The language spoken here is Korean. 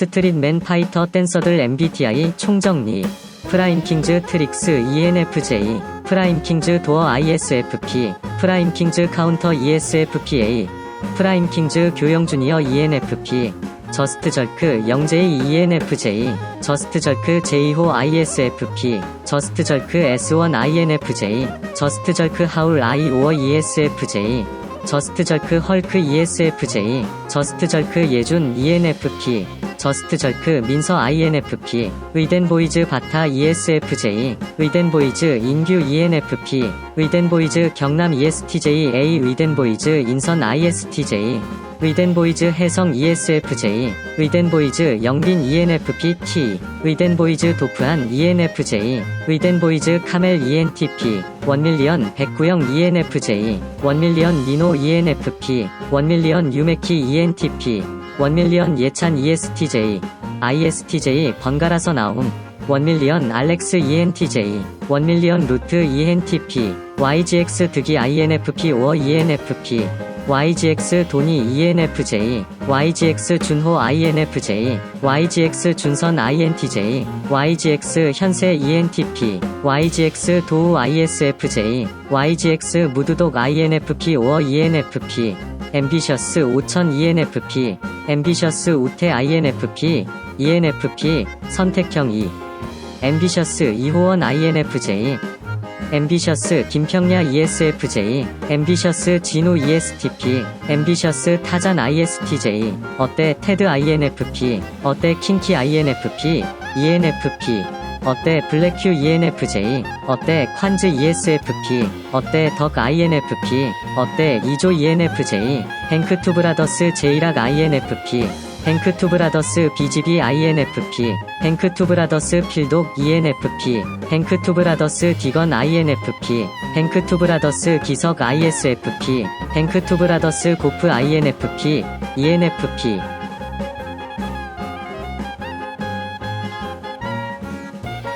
스트릿맨 파이터 댄서들 MBTI 총정리 프라임킹즈 트릭스 ENFJ 프라임킹즈 도어 ISFP 프라임킹즈 카운터 ESFPA 프라임킹즈 교영 주니어 ENFP 저스트 절크 영제이 ENFJ 저스트 절크 제이호 ISFP 저스트 절크 S1 INFJ 저스트 절크 하울 I5 ESFJ 저스트 절크 헐크 ESFJ 저스트 절크 예준 ENFP 저스트 절크 민서 INFP 의덴 보이즈 바타 ESFJ 의덴 보이즈 인규 ENFP 의덴 보이즈 경남 ESTJ A 의덴 보이즈 인선 ISTJ 의덴 보이즈 해성 ESFJ 의덴 보이즈 영빈 ENFP T 의덴 보이즈 도프한 ENFJ 의덴 보이즈 카멜 ENTP 원밀리언 백구영 ENFJ 원밀리언 니노 ENFP 원밀리언 유메키 ENTP 원밀리언 예찬 E ESTJ ISTJ 번갈아서 나옴 원밀리언 알렉스 E ENTJ 원밀리언 루트 E ENTP YGX 득이 INFP 5 ENFP YGX E ENFJ YGX 준호 INFJ YGX 준선 INTJ YGX 현세 E ENTP YGX 도우 ISFJ YGX 무드독 INFP 5 ENFP 앰비셔스 5000 ENFP 앰비셔스 우태 INFP ENFP 선택형 E 앰비셔스 이호원 INFJ 앰비셔스 김평야 ESFJ 앰비셔스 진우 ESTP 앰비셔스 타잔 ISTJ 어때 테드 INFP 어때 킹키 INFP ENFP 어때? 블랙큐 ENFJ 어때 콴즈 ESFP 어때? 덕 INFP 어때? 이조 ENFJ 뱅크투 브라더스 제이락 INFP 뱅크투 브라더스 BGB INFP 뱅크투 브라더스 필독 ENFP 뱅크투 브라더스 디건 INFP 뱅크투 브라더스 기석 ISFP 뱅크투 브라더스 고프 INFP ENFP